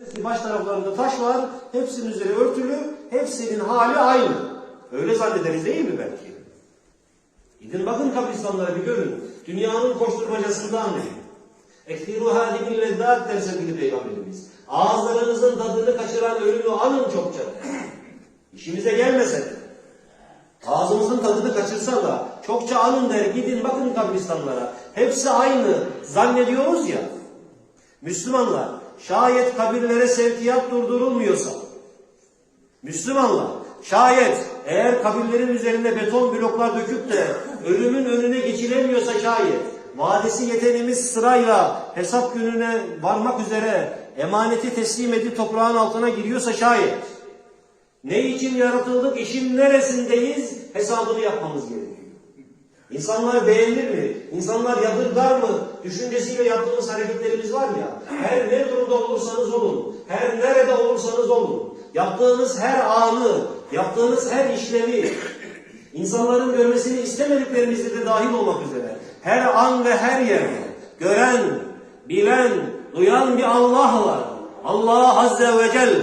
Baş taraflarında taş var, hepsinin üzeri örtülü, hepsinin hali aynı. Öyle zannederiz değil mi belki? Gidin bakın kabristanlara bir görün. Dünyanın koşturmacasında anlayın. Ektiru hâdimil lezzât der sevgili Peygamberimiz. Ağızlarınızın tadını kaçıran ölümü anın çokça. İşimize gelmese de. Ağzımızın tadını kaçırsa da çokça anın der. Gidin bakın kabristanlara. Hepsi aynı. Zannediyoruz ya. Müslümanlar şayet kabirlere sevkiyat durdurulmuyorsa Müslümanlar şayet eğer kabirlerin üzerine beton bloklar döküp de ölümün önüne geçilemiyorsa şayet vadesi yetenimiz sırayla hesap gününe varmak üzere emaneti teslim edip toprağın altına giriyorsa şayet ne için yaratıldık, işin neresindeyiz hesabını yapmamız gerekiyor. İnsanlar beğenir mi? İnsanlar yadırgar mı? Düşüncesiyle yaptığımız hareketlerimiz var ya, her ne durumda olursanız olun, her nerede olursanız olun, yaptığınız her anı, yaptığınız her işlemi, insanların görmesini istemediklerimizde de dahil olmak üzere, her an ve her yerde gören, bilen, duyan bir Allah var. Allah Azze ve Celle.